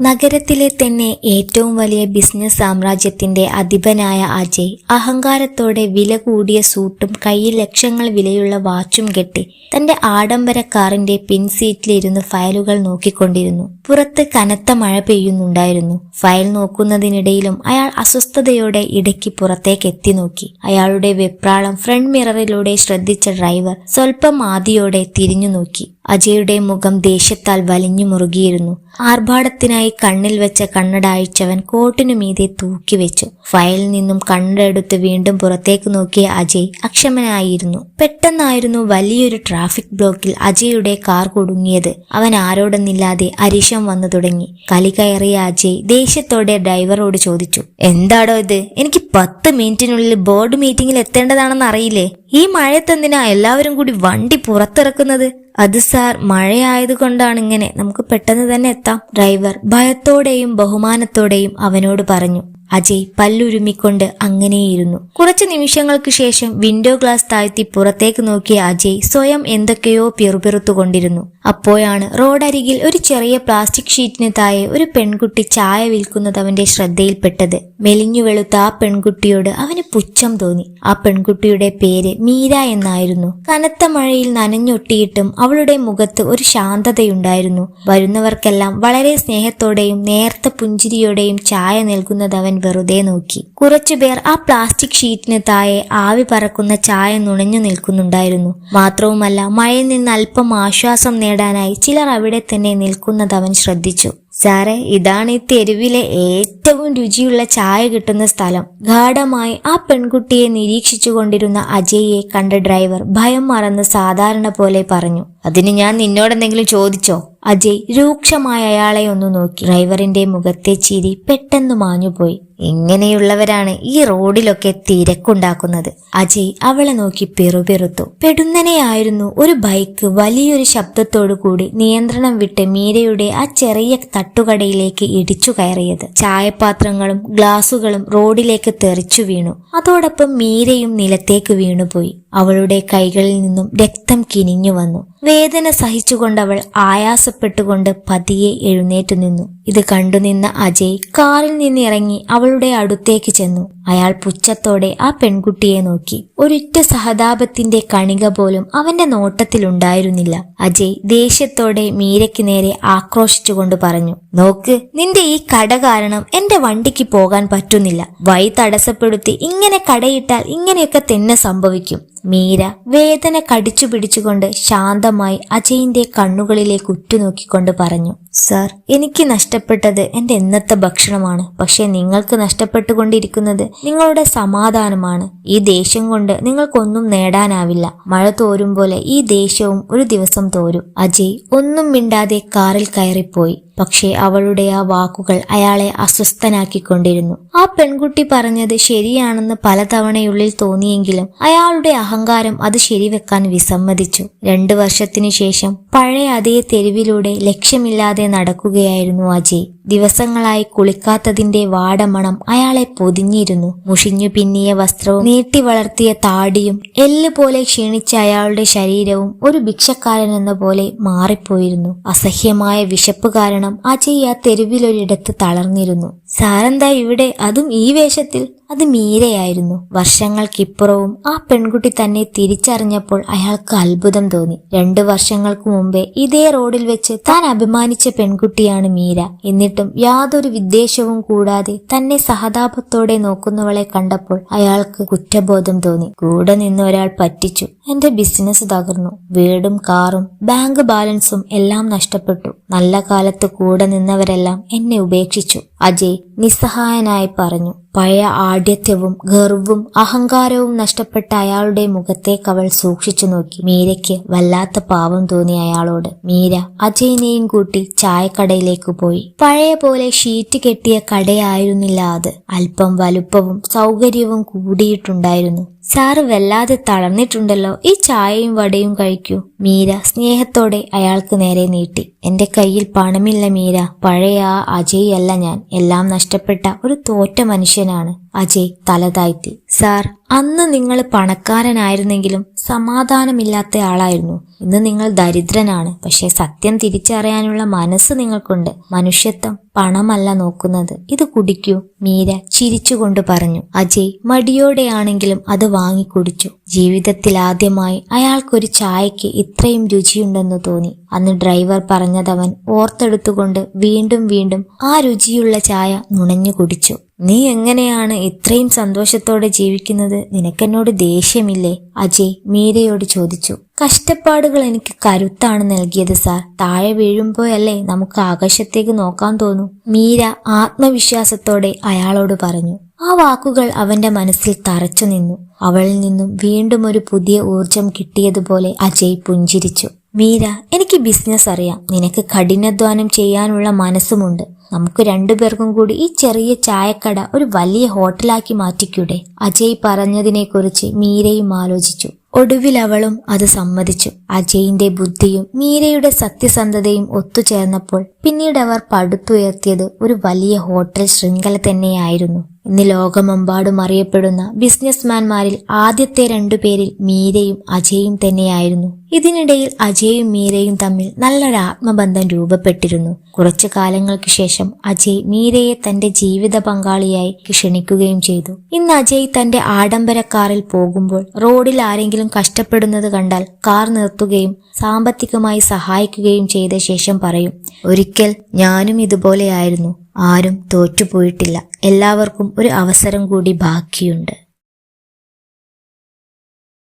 നഗരത്തിലെ തന്നെ ഏറ്റവും വലിയ ബിസിനസ് സാമ്രാജ്യത്തിന്റെ അധിപനായ അജയ് അഹങ്കാരത്തോടെ വില കൂടിയ സൂട്ടും കയ്യിൽ ലക്ഷങ്ങൾ വിലയുള്ള വാച്ചും കെട്ടി തന്റെ ആഡംബര കാറിന്റെ പിൻസീറ്റിലിരുന്ന് ഫയലുകൾ നോക്കിക്കൊണ്ടിരുന്നു. പുറത്ത് കനത്ത മഴ പെയ്യുന്നുണ്ടായിരുന്നു. ഫയൽ നോക്കുന്നതിനിടയിലും അയാൾ അസ്വസ്ഥതയോടെ ഇടയ്ക്ക് പുറത്തേക്ക് എത്തി നോക്കി. അയാളുടെ വെപ്രാളം ഫ്രണ്ട് മിററിലൂടെ ശ്രദ്ധിച്ച ഡ്രൈവർ സ്വല്പം ആദിയോടെ തിരിഞ്ഞു നോക്കി. അജയുടെ മുഖം ദേഷ്യത്താൽ വലിഞ്ഞു മുറുകിയിരുന്നു. ആർഭാടത്തിനായി കണ്ണിൽ വെച്ച കണ്ണട അയച്ചവൻ കോട്ടിനു മീതെ തൂക്കിവെച്ചു ഫയലിൽ നിന്നും കണ്ണട എടുത്ത് വീണ്ടും പുറത്തേക്ക് നോക്കിയ അജയ് അക്ഷമനായിരുന്നു. പെട്ടെന്നായിരുന്നു വലിയൊരു ട്രാഫിക് ബ്ലോക്കിൽ അജയുടെ കാർ കുടുങ്ങിയത്. അവൻ ആരോടെന്നില്ലാതെ അരിശം വന്നു തുടങ്ങി. കലി കയറിയ അജയ് ദേഷ്യത്തോടെ ഡ്രൈവറോട് ചോദിച്ചു എന്താടോ ഇത്? എനിക്ക് പത്ത് മിനിറ്റിനുള്ളിൽ ബോർഡ് മീറ്റിംഗിൽ എത്തേണ്ടതാണെന്ന് അറിയില്ലേ? ഈ മഴയത്തെന്തിനാ എല്ലാവരും കൂടി വണ്ടി പുറത്തിറക്കുന്നത്? അത് സാർ മഴയായതുകൊണ്ടാണ് ഇങ്ങനെ. നമുക്ക് പെട്ടെന്ന് തന്നെ എത്താം. ഡ്രൈവർ ഭയത്തോടെയും ബഹുമാനത്തോടെയും അവനോട് പറഞ്ഞു. അജയ് പല്ലുരുമിക്കൊണ്ട് അങ്ങനെയിരുന്നു. കുറച്ചു നിമിഷങ്ങൾക്ക് ശേഷം വിൻഡോ ഗ്ലാസ് താഴ്ത്തി പുറത്തേക്ക് നോക്കിയ അജയ് സ്വയം എന്തൊക്കെയോ പിറുപിറുത്തുകൊണ്ടിരുന്നു. അപ്പോഴാണ് റോഡരികിൽ ഒരു ചെറിയ പ്ലാസ്റ്റിക് ഷീറ്റിന് താഴെ ഒരു പെൺകുട്ടി ചായ വിൽക്കുന്നത് അവന്റെ ശ്രദ്ധയിൽപ്പെട്ടത്. മെലിഞ്ഞു വെളുത്ത ആ പെൺകുട്ടിയോട് അവന് പുച്ഛം തോന്നി. ആ പെൺകുട്ടിയുടെ പേര് മീര എന്നായിരുന്നു. കനത്ത മഴയിൽ നനഞ്ഞൊട്ടിയിട്ടും അവളുടെ മുഖത്ത് ഒരു ശാന്തതയുണ്ടായിരുന്നു. വരുന്നവർക്കെല്ലാം വളരെ സ്നേഹത്തോടെയും നേർത്ത പുഞ്ചിരിയോടെയും ചായ നൽകുന്നത് അവൻ വെറുതെ നോക്കി. കുറച്ചുപേർ ആ പ്ലാസ്റ്റിക് ഷീറ്റിന് താഴെ ആവി പറക്കുന്ന ചായ നുണഞ്ഞു നിൽക്കുന്നുണ്ടായിരുന്നു. മാത്രവുമല്ല മഴയിൽ നിന്ന് അല്പം ആശ്വാസം നേടാനായി ചിലർ അവിടെ തന്നെ നിൽക്കുന്നത് അവൻ ശ്രദ്ധിച്ചു. സാറേ ഇതാണ് ഈ തെരുവിലെ ഏറ്റവും രുചിയുള്ള ചായ കിട്ടുന്ന സ്ഥലം. ഗാഠമായി ആ പെൺകുട്ടിയെ നിരീക്ഷിച്ചു കൊണ്ടിരുന്ന അജയ്യെ കണ്ട ഡ്രൈവർ ഭയം മറന്ന് സാധാരണ പോലെ പറഞ്ഞു അതിന് ഞാൻ നിന്നോടെന്തെങ്കിലും ചോദിച്ചോ? അജയ് രൂക്ഷമായ അയാളെ ഒന്ന് നോക്കി. ഡ്രൈവറിന്റെ മുഖത്തെ ചിരി പെട്ടെന്ന് മാഞ്ഞുപോയി. ഇങ്ങനെയുള്ളവരാണ് ഈ റോഡിലൊക്കെ തിരക്കുണ്ടാക്കുന്നത്. അജയ് അവളെ നോക്കി പെറുപെറുത്തു പെടുന്നനെയായിരുന്നു ഒരു ബൈക്ക് വലിയൊരു ശബ്ദത്തോടു കൂടി നിയന്ത്രണം വിട്ട് മീരയുടെ ആ ചെറിയ തട്ടുകടയിലേക്ക് ഇടിച്ചു കയറിയത്. ചായപാത്രങ്ങളും ഗ്ലാസുകളും റോഡിലേക്ക് തെറിച്ചു വീണു. അതോടൊപ്പം മീരയും നിലത്തേക്ക് വീണുപോയി. അവളുടെ കൈകളിൽ നിന്നും രക്തം കിനിഞ്ഞു വന്നു. വേദന സഹിച്ചുകൊണ്ടവൾ ആയാസപ്പെട്ടുകൊണ്ട് പതിയെ എഴുന്നേറ്റു നിന്നു. ഇത് കണ്ടുനിന്ന അജയ് കാറിൽ നിന്നിറങ്ങി അവളുടെ അടുത്തേക്ക് ചെന്നു. അയാൾ പുച്ഛത്തോടെ ആ പെൺകുട്ടിയെ നോക്കി. ഒരിറ്റ സഹതാപത്തിന്റെ കണിക പോലും അവന്റെ നോട്ടത്തിലുണ്ടായിരുന്നില്ല. അജയ് ദേഷ്യത്തോടെ മീരയ്ക്ക് നേരെ ആക്രോശിച്ചുകൊണ്ട് പറഞ്ഞു നോക്ക് നിന്റെ ഈ കട കാരണം എന്റെ വണ്ടിക്ക് പോകാൻ പറ്റുന്നില്ല. വഴി തടസ്സപ്പെടുത്തി ഇങ്ങനെ കടയിട്ടാൽ ഇങ്ങനെയൊക്കെ തന്നെ സംഭവിക്കും. മീര വേദന കടിച്ചു പിടിച്ചുകൊണ്ട് ശാന്തമായി അജയിന്റെ കണ്ണുകളിലേക്ക് ഉറ്റുനോക്കിക്കൊണ്ട് പറഞ്ഞു. സർ എനിക്ക് നഷ്ടപ്പെട്ടത് എന്റെ ഇന്നത്തെ ഭക്ഷണമാണ്. പക്ഷേ നിങ്ങൾക്ക് നഷ്ടപ്പെട്ടുകൊണ്ടിരിക്കുന്നത് നിങ്ങളുടെ സമാധാനമാണ്. ഈ ദേഷ്യം കൊണ്ട് നിങ്ങൾക്കൊന്നും നേടാനാവില്ല. മഴ തോരും പോലെ ഈ ദേഷ്യവും ഒരു ദിവസം തോരും. അജയ് ഒന്നും മിണ്ടാതെ കാറിൽ കയറിപ്പോയി. പക്ഷേ അവളുടെ ആ വാക്കുകൾ അയാളെ അസ്വസ്ഥനാക്കിക്കൊണ്ടിരുന്നു. ആ പെൺകുട്ടി പറഞ്ഞത് ശരിയാണെന്ന് പലതവണയുള്ളിൽ തോന്നിയെങ്കിലും അയാളുടെ അഹങ്കാരം അത് ശരിവെക്കാൻ വിസമ്മതിച്ചു. രണ്ടു വർഷത്തിനു ശേഷം പഴയ അതേ തെരുവിലൂടെ ലക്ഷ്യമില്ലാതെ നടക്കുകയായിരുന്നു അജയ്. ദിവസങ്ങളായി കുളിക്കാത്തതിന്റെ വാടമണം അയാളെ പൊതിഞ്ഞിരുന്നു. മുഷിഞ്ഞു പിന്നിയ വസ്ത്രവും നീട്ടി വളർത്തിയ താടിയും എല്ല് പോലെ ക്ഷീണിച്ച അയാളുടെ ശരീരവും ഒരു ഭിക്ഷക്കാരൻ എന്ന പോലെ മാറിപ്പോയിരുന്നു. അസഹ്യമായ വിശപ്പ് കാരണം അജയ് ആ തെരുവിലൊരിടത്ത് തളർന്നിരുന്നു. സാരന്താ ഇവിടെ അതും ഈ വേഷത്തിൽ അത് മീരയായിരുന്നു. വർഷങ്ങൾക്കിപ്പുറവും ആ പെൺകുട്ടി തന്നെ തിരിച്ചറിഞ്ഞപ്പോൾ അയാൾക്ക് അത്ഭുതം തോന്നി. രണ്ടു വർഷങ്ങൾക്ക് മുമ്പേ ഇതേ റോഡിൽ വെച്ച് താൻ അഭിമാനിച്ച പെൺകുട്ടിയാണ് മീര. എന്നിട്ടും യാതൊരു വിദ്വേഷവും കൂടാതെ തന്നെ സഹതാപത്തോടെ നോക്കുന്നവളെ കണ്ടപ്പോൾ അയാൾക്ക് കുറ്റബോധം തോന്നി. കൂടെ നിന്ന് ഒരാൾ പറ്റിച്ചു. എന്റെ ബിസിനസ് തകർന്നു. വീടും കാറും ബാങ്ക് ബാലൻസും എല്ലാം നഷ്ടപ്പെട്ടു. നല്ല കാലത്ത് കൂടെ നിന്നവരെല്ലാം എന്നെ ഉപേക്ഷിച്ചു. അജയ് നിസ്സഹായനായി പറഞ്ഞു. പഴയ ആഢ്യത്വവും ഗർവും അഹങ്കാരവും നഷ്ടപ്പെട്ട അയാളുടെ മുഖത്തേക്ക് അവൾ സൂക്ഷിച്ചു നോക്കി. മീരയ്ക്ക് വല്ലാത്ത പാവം തോന്നി അയാളോട് മീര അജയനെയും കൂട്ടി ചായക്കടയിലേക്ക് പോയി. പഴയ പോലെ ഷീറ്റ് കെട്ടിയ കടയായിരുന്നില്ല അത്. അല്പം വലുപ്പവും സൗകര്യവും കൂടിയിട്ടുണ്ടായിരുന്നു. സാറ് വല്ലാതെ തളർന്നിട്ടുണ്ടല്ലോ. ഈ ചായയും വടയും കഴിക്കൂ. മീര സ്നേഹത്തോടെ അയാൾക്ക് നേരെ നീട്ടി. എന്റെ കയ്യിൽ പണമില്ല മീര. പഴയ ആ അജയ് അല്ല ഞാൻ. എല്ലാം നഷ്ടപ്പെട്ട ഒരു തോറ്റ മനുഷ്യനാണ് അജയ് തല താഴ്ത്തി സാർ അന്ന് നിങ്ങൾ പണക്കാരനായിരുന്നെങ്കിലും സമാധാനമില്ലാത്ത ആളായിരുന്നു. ഇന്ന് നിങ്ങൾ ദരിദ്രനാണ്. പക്ഷേ സത്യം തിരിച്ചറിയാനുള്ള മനസ്സ് നിങ്ങൾക്കുണ്ട്. മനുഷ്യത്വം പണമല്ല നോക്കുന്നത്. ഇത് കുടിക്കൂ. മീര ചിരിച്ചുകൊണ്ട് പറഞ്ഞു. അജയ് മടിയോടെയാണെങ്കിലും അത് വാങ്ങിക്കുടിച്ചു. ജീവിതത്തിൽ ആദ്യമായി അയാൾക്കൊരു ചായക്ക് ഇത്രയും രുചിയുണ്ടെന്ന് തോന്നി. അന്ന് ഡ്രൈവർ പറഞ്ഞതവൻ ഓർത്തെടുത്തുകൊണ്ട് വീണ്ടും വീണ്ടും ആ രുചിയുള്ള ചായ നുണഞ്ഞു കുടിച്ചു. നീ എങ്ങനെയാണ് ഇത്രയും സന്തോഷത്തോടെ ജീവിക്കുന്നത്? നിനക്കെന്നോട് ദേഷ്യമില്ലേ? അജയ് മീരയോട് ചോദിച്ചു. കഷ്ടപ്പാടുകൾ എനിക്ക് കരുത്താണ് നൽകിയത് സാർ. താഴെ വീഴുമ്പോഴല്ലേ നമുക്ക് ആകാശത്തേക്ക് നോക്കാൻ തോന്നും. മീര ആത്മവിശ്വാസത്തോടെ അയാളോട് പറഞ്ഞു. ആ വാക്കുകൾ അവന്റെ മനസ്സിൽ തറച്ചു നിന്നു അവളിൽ നിന്നും വീണ്ടും ഒരു പുതിയ ഊർജം കിട്ടിയതുപോലെ അജയ് പുഞ്ചിരിച്ചു. മീര എനിക്ക് ബിസിനസ് അറിയാം. നിനക്ക് കഠിനാധ്വാനം ചെയ്യാനുള്ള മനസ്സുമുണ്ട്. നമുക്ക് രണ്ടുപേർക്കും കൂടി ഈ ചെറിയ ചായക്കട ഒരു വലിയ ഹോട്ടലാക്കി മാറ്റിക്കൂടെ? അജയ് പറഞ്ഞതിനെക്കുറിച്ച് മീരയും ആലോചിച്ചു. ഒടുവിൽ അവളും അത് സമ്മതിച്ചു. അജയിന്റെ ബുദ്ധിയും മീരയുടെ സത്യസന്ധതയും ഒത്തുചേർന്നപ്പോൾ പിന്നീട് അവർ പടുത്തുയർത്തിയത് ഒരു വലിയ ഹോട്ടൽ ശൃംഖല തന്നെയായിരുന്നു. ഇന്ന് ലോകമെമ്പാടും അറിയപ്പെടുന്ന ബിസിനസ്മാൻമാരിൽ ആദ്യത്തെ രണ്ടു പേരിൽ മീരയും അജയും തന്നെയായിരുന്നു. ഇതിനിടയിൽ അജയും മീരയും തമ്മിൽ നല്ലൊരു ആത്മബന്ധം രൂപപ്പെട്ടിരുന്നു. കുറച്ചു കാലങ്ങൾക്ക് ശേഷം അജയ് മീരയെ തന്റെ ജീവിത പങ്കാളിയായി ക്ഷണിക്കുകയും ചെയ്തു. ഇന്ന് അജയ് തന്റെ ആഡംബര കാറിൽ പോകുമ്പോൾ റോഡിൽ ആരെങ്കിലും കഷ്ടപ്പെടുന്നത് കണ്ടാൽ കാർ നിർത്തുകയും സാമ്പത്തികമായി സഹായിക്കുകയും ചെയ്ത ശേഷം പറയും ഒരിക്കൽ ഞാനും ഇതുപോലെയായിരുന്നു. ആരും തോറ്റുപോയിട്ടില്ല. എല്ലാവർക്കും ഒരു അവസരം കൂടി ബാക്കിയുണ്ട്.